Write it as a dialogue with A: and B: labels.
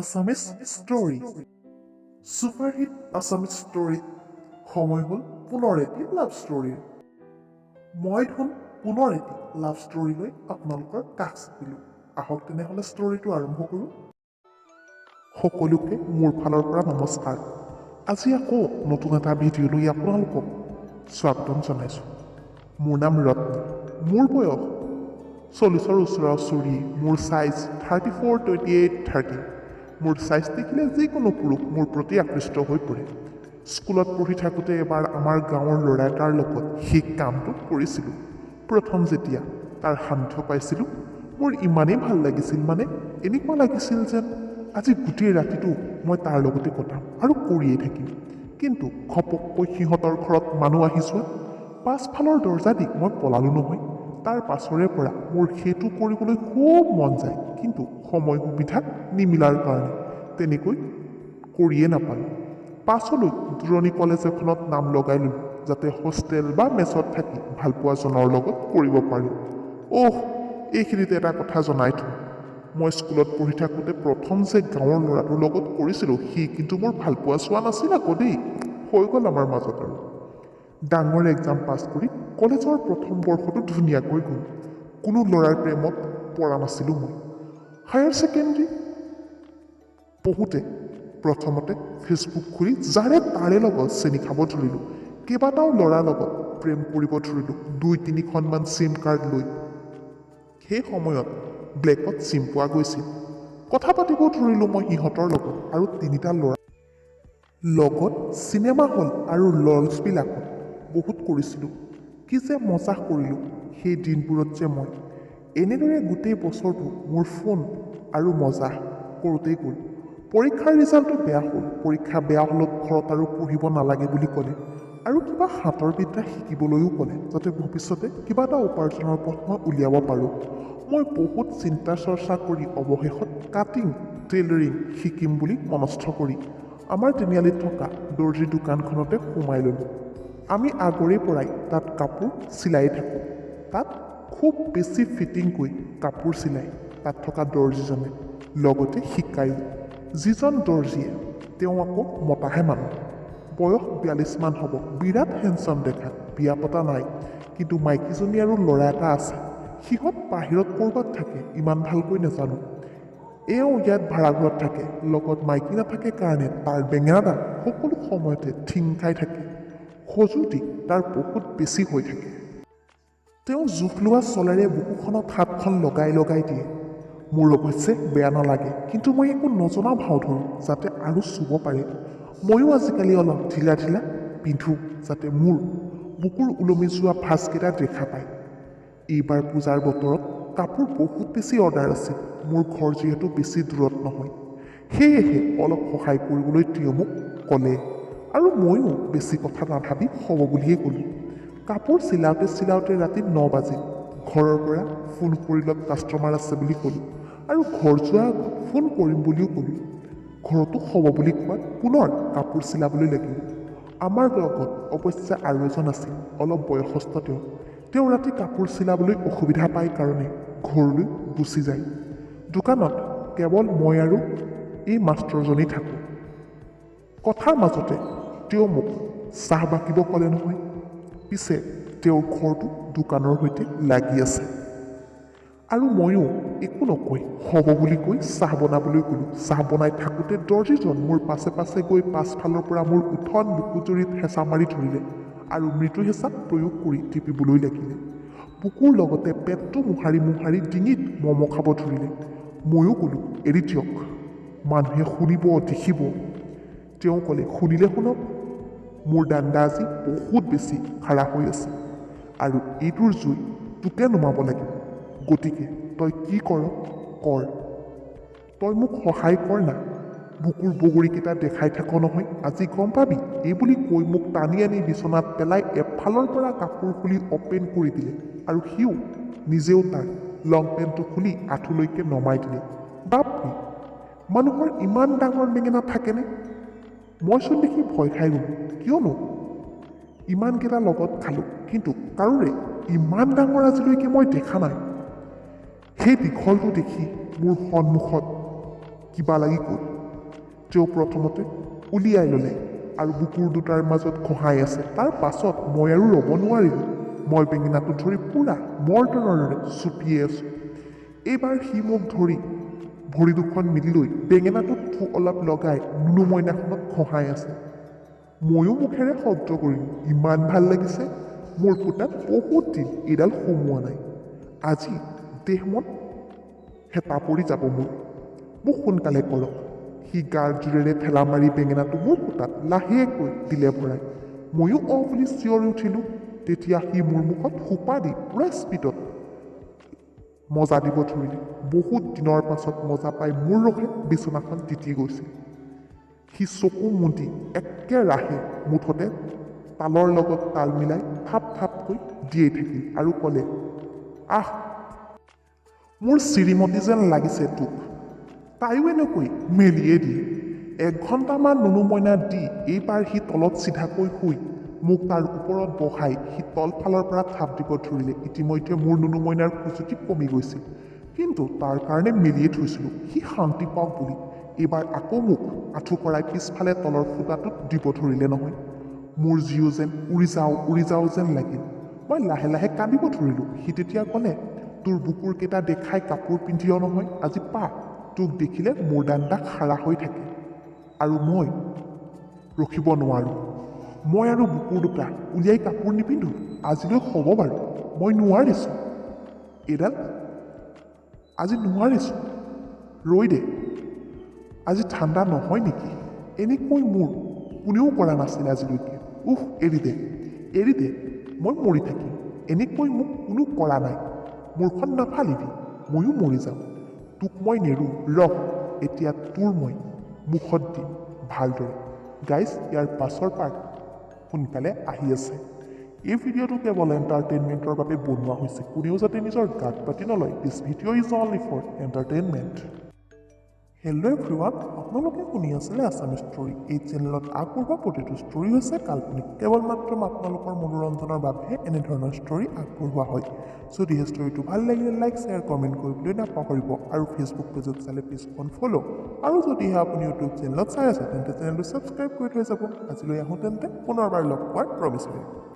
A: Assamese story superhit Assamese ষ্টৰীত সময় হ'ল পুনৰ এটি লাভ ষ্টৰীৰ মই ধোন পুনৰ এটি লাভ ষ্টৰীলৈ আপোনালোকৰ কাষ চাপিলোঁ। আহক তেনেহ'লে ষ্টৰীটো আৰম্ভ কৰোঁ। সকলোকে মোৰ ফালৰ পৰা নমস্কাৰ। আজি আকৌ নতুন এটা ভিডিঅ'লৈ আপোনালোকক স্বাগতম জনাইছোঁ। মোৰ নাম ৰত্ন। মোৰ বয়স চল্লিছৰ ওচৰা ওচৰি মোৰ size thirty four twenty eight thirty মোৰ দেখিলে যিকোনো পুৰুষ মোৰ প্ৰতি আকৃষ্ট হৈ পৰে। স্কুলত পঢ়ি থাকোঁতে এবাৰ আমাৰ গাঁৱৰ ল'ৰা এটাৰ লগত সেই কামটো কৰিছিলোঁ প্ৰথম যেতিয়া তাৰ সান্ধ্য পাইছিলোঁ মোৰ ইমানেই ভাল লাগিছিল মানে এনেকুৱা লাগিছিল যেন আজি গোটেই ৰাতিটো মই তাৰ লগতে কটাম আৰু কৰিয়েই থাকিম। কিন্তু ঘপককৈ সিহঁতৰ ঘৰত মানুহ আহি যোৱা পাছফালৰ দৰ্জা দি মই পলালোঁ নহয়। তাৰ পাছৰে পৰা মোৰ সেইটো কৰিবলৈ খুব মন যায় কিন্তু সময় সুবিধা নিমিলাৰ কাৰণে। তেনেকৈ কৰিয়ে নাপালোঁ। পাছলৈ দূৰণি কলেজ এখনত নাম লগাই ল'লোঁ যাতে হোষ্টেল বা মেছত থাকি ভালপোৱাজনৰ লগত কৰিব পাৰোঁ। অহ এইখিনিতে এটা কথা জনাই থওঁ। মই স্কুলত পঢ়ি থাকোঁতে প্ৰথম যে গাঁৱৰ ল'ৰাটোৰ লগত কৰিছিলোঁ সি কিন্তু মোৰ ভালপোৱা চোৱা নাছিল আকৌ দেই। হৈ গ'ল আমাৰ মাজত আৰু। ডাঙৰ এক্সাম পাছ কৰি কলেজৰ প্ৰথম বৰ্ষটো ধুনীয়াকৈ গ'ল। কোনো ল'ৰাৰ প্ৰেমত পৰা নাছিলোঁ মই। হায়াৰ ছেকেণ্ডেৰী পঢ়োঁতে প্ৰথমতে ফেচবুক খুলি যাৰে তাৰে লগত চেনি খাব ধৰিলোঁ। কেইবাটাও ল'ৰাৰ লগত প্ৰেম কৰিব ধৰিলোঁ। দুই তিনিখনমান চিম কাৰ্ড লৈ। সেই সময়ত ব্লেকত চিম পোৱা গৈছিল। কথা পাতিব ধৰিলোঁ মই সিহঁতৰ লগত আৰু তিনিটা ল'ৰা লগত। চিনেমা হল আৰু লঞ্চবিলাকত বহুত কৰিছিলোঁ। কি যে মজাহ কৰিলোঁ সেই দিনবোৰত যে মই। এনেদৰে গোটেই বছৰটো মোৰ ফোন আৰু মজাহ কৰোঁতেই গ'ল। পৰীক্ষাৰ ৰিজাল্টটো বেয়া হ'ল। পৰীক্ষা বেয়া হ'লত ঘৰত আৰু পঢ়িব নালাগে বুলি ক'লে। আৰু কিবা হাতৰ বিদ্যা শিকিবলৈও ক'লে যাতে ভৱিষ্যতে কিবা এটা উপাৰ্জনৰ পথ মই উলিয়াব পাৰোঁ। মই বহুত চিন্তা চৰ্চা কৰি অৱশেষত কাটিং টেইলৰিং শিকিম বুলি মনস্থ কৰি আমাৰ তিনিআলিত থকা দৰ্জী দোকানখনতে সোমাই ল'লোঁ। আমি আগৰে পৰাই তাত কাপোৰ চিলাই থাকোঁ। তাত খুব বেছি ফিটিংকৈ কাপোৰ চিলাই তাত থকা দৰ্জীজনে লগতে শিকায়ো। যিজন দৰ্জীয়ে তেওঁ আকৌ মতাহে মানুহ। বয়স বিয়াল্লিছমান হ'ব বিৰাট হেণ্ডচাম দেখাত বিয়া পতা নাই। কিন্তু মাইকীজনী আৰু ল'ৰা এটা আছে। সিহঁত বাহিৰত ক'ৰবাত থাকে ইমান ভালকৈ নাজানো। এওঁ ইয়াত ভাড়াঘৰত থাকে লগত মাইকী নাথাকে কাৰণে তাৰ বেঙেনাডাল সকলো সময়তে ঠিং খাই থাকে। খজুতি তাৰ বহুত বেছি হৈ থাকে। তেওঁ জোখ লোৱা চলেৰে বুকুখনত হাতখন লগাই লগাই দিয়ে। মোৰ অৱশ্যে বেয়া নালাগে কিন্তু মই একো নজনা ভাও ধৰোঁ যাতে আৰু চুব পাৰে। ময়ো আজিকালি অলপ ঢিলা ঢিলা পিন্ধোঁ যাতে মোৰ বুকুৰ ওলমি যোৱা ভাঁজকেইটা দেখা পায়। এইবাৰ পূজাৰ বতৰত কাপোৰ বহুত বেছি অৰ্ডাৰ আছিল মোৰ ঘৰ যিহেতু বেছি দূৰত নহয়। সেয়েহে অলপ সহায় কৰিবলৈ তেওঁ মোক ক'লে। আৰু ময়ো বেছি কথা নাভাবি হ'ব বুলিয়ে ক'লোঁ। কাপোৰ চিলাওঁতে চিলাওঁতে ৰাতি ন বাজিল। ঘৰৰ পৰা ফোন কৰিলত কাষ্টমাৰ আছে বুলি ক'লোঁ আৰু ঘৰ যোৱাৰ আগত ফোন কৰিম বুলিও ক'লোঁ। ঘৰতো হ'ব বুলি কোৱাত পুনৰ কাপোৰ চিলাবলৈ লাগিলোঁ। আমাৰ লগত অৱশ্যে আৰু এজন আছিল অলপ বয়সস্থ তেওঁ। তেওঁ ৰাতি কাপোৰ চিলাবলৈ অসুবিধা পায় কাৰণে ঘৰলৈ গুচি যায়। দোকানত কেৱল মই আৰু এই মাষ্টৰজনেই থাকোঁ। কথাৰ মাজতে তেওঁ মোক চাহ বাকিব ক'লে নহয় পিছে তেওঁৰ ঘৰটো দোকানৰ সৈতে লাগি আছে। আৰু ময়ো একো নকৈ হ'ব বুলি কৈ চাহ বনাবলৈ গ'লোঁ। চাহ বনাই থাকোঁতে দৰ্জীজন মোৰ পাছে পাছে গৈ পাছফালৰ পৰা মোৰ উঠন বুকুজুৰিত হেঁচা মাৰি ধৰিলে আৰু মৃদু হেঁচা প্ৰয়োগ কৰি টিপিবলৈ লাগিলে। বুকুৰ লগতে পেটটো মোহাৰি মোহাৰি ডিঙিত মম খাব ধৰিলে। ময়ো ক'লোঁ এৰি দিয়ক মানুহে শুনিব দেখিব। তেওঁ ক'লে শুনিলে শুনক। মোৰ দাণ্ডা আজি বহুত বেছি খাৰা হৈ আছে। আৰু এইটোৰ জুই তোকে নুমাব লাগিব। গতিকে তই কি কৰ কৰ। তই মোক সহায় কৰ না। বুকুৰ বগৰীকেইটা দেখাই থাক নহয় আজি গম পাবি এই বুলি কৈ মোক টানি আনি বিচনাত পেলাই এফালৰ পৰা কাপোৰ খুলি অ'পেন কৰি দিলে। আৰু সিও নিজেও তাৰ লং পেণ্টটো খুলি আঁঠুলৈকে নমাই দিলে। বাপৰে মানুহৰ ইমান ডাঙৰ বেঙেনা থাকেনে? মইচোন দেখি ভয় খাই গ'লোঁ কিয়নো ইমানকেইটা লগত খালোঁ কিন্তু কাৰোৰে ইমান ডাঙৰ আজিলৈকে মই দেখা নাই। সেই দীঘলটো দেখি মোৰ সন্মুখত কিবা লাগি গ'ল। তেওঁ প্ৰথমতে উলিয়াই ল'লে আৰু বুকুৰ দুটাৰ মাজত খহাই আছে। তাৰ পাছত মই আৰু ৰ'ব নোৱাৰিলোঁ। মই বেঙেনাটো ধৰি পূৰা দৰে চুপিয়ে আছোঁ। এইবাৰ সি মোক ধৰি ভৰি দুখন মিলি লৈ বেঙেনাটোত অলপ লগাই নুনু মইনাখনত খহাই আছে। ময়ো মুখেৰে শব্দ কৰিলোঁ ইমান ভাল লাগিছে মোৰ ফুটাত বহুত দিন এইডাল সোমোৱা নাই। আজি দেহ মন হেঁপা পৰি যাব মোৰ। মোক সোনকালে কৰক সি গাৰ জোৰেৰে ঠেলা মাৰি বেঙেনাটো মোৰ ফুটাত লাহেকৈ দিলে ভৰাই। ময়ো অ বুলি চিঞৰি উঠিলোঁ তেতিয়া সি মোৰ মুখত সোপা দি পূৰা স্পীডত মজা দিব ধৰিলে। বহুত দিনৰ পাছত মজা পাই মোৰ ৰখে বিচনাখন তিতি গৈছিল সি চকু মুদি একেৰাহে মুঠতে তালৰ লগত তাল মিলাই থাপ থাপকৈ দিয়েই থাকিল আৰু ক'লে আহ মোৰ শ্ৰীমতী যেন লাগিছে তোক। তাইও এনেকৈ মেলিয়ে দিয়ে। এঘণ্টামান নুনু মইনা দি এইবাৰ সি তলত চিধাকৈ শুই মোক তাৰ ওপৰত বহাই সি তলফালৰ পৰা থাপ দিব ধৰিলে। ইতিমধ্যে মোৰ নুনু মইনাৰ খুজুতি কমি গৈছিল কিন্তু তাৰ কাৰণে মেলিয়ে থৈছিলোঁ। সি শান্তি পাওক বুলি। এইবাৰ আকৌ মোক আঁঠু কৰাই পিছফালে তলৰ ফুটাটোত দিব ধৰিলে নহয়। মোৰ জীও যেন উৰি যাওঁ উৰি যাওঁ যেন লাগিল। মই লাহে লাহে কান্দিব ধৰিলোঁ। সি তেতিয়া ক'লে তোৰ বুকুৰকেইটা দেখাই কাপোৰ পিন্ধিয় নহয় আজি পা। তোক দেখিলে মোৰ দাণ্ডা খাৰা হৈ থাকে। আৰু মই ৰখিব নোৱাৰোঁ। মই আৰু বুকুৰ দুটা উলিয়াই কাপোৰ নিপিন্ধো। আজিলৈ হ'ব বাৰু। মই নোৱাৰিছোঁ। এইডাল আজি নোৱাৰিছোঁ। ৰৈ দে। আজি ঠাণ্ডা নহয় নেকি? এনেকৈ মোৰ কোনেও কৰা নাছিল আজিলৈকে। উহ এৰি দে এৰি দে মই মৰি থাকিম। এনেকৈ মোক কোনো কৰা নাই। মূৰখন নাফালিবি ময়ো মৰি যাম। তোক মই নেৰোঁ ৰহ এতিয়া তোৰ মই মুখত দিম ভালদৰে। গাইজ ইয়াৰ পাছৰ পাৰ্ট সোনকালে আহি আছে। এই ভিডিঅ'টো কেৱল এণ্টাৰটেইনমেণ্টৰ বাবে বনোৱা হৈছে। কোনেও যাতে নিজৰ গাত পাতি নলয়। This video' is only for entertainment hello' everyone আপোনালোকে শুনি আছিলে আছামিজ ষ্টৰী এই চেনেলত আগবঢ়োৱা প্ৰতিটো ষ্টৰী হৈছে কাল্পনিক। কেৱল মাত্ৰ আপোনালোকৰ মনোৰঞ্জনৰ বাবেহে এনেধৰণৰ ষ্টৰী আগবঢ়োৱা হয়। যদিহে ষ্টৰীটো ভাল লাগিলে লাইক শ্বেয়াৰ কমেণ্ট কৰিবলৈ নাপাহৰিব আৰু ফেচবুক পেজত চালে পেজখন ফ'ল' আৰু যদিহে আপুনি ইউটিউব চেনেলত চাই আছে তেন্তে চেনেলটো ছাবস্ক্ৰাইব কৰি থৈ যাব। আজিলৈ আহোঁ তেন্তে পুনৰবাৰ লগ পোৱাৰ প্ৰমিছ কৰিম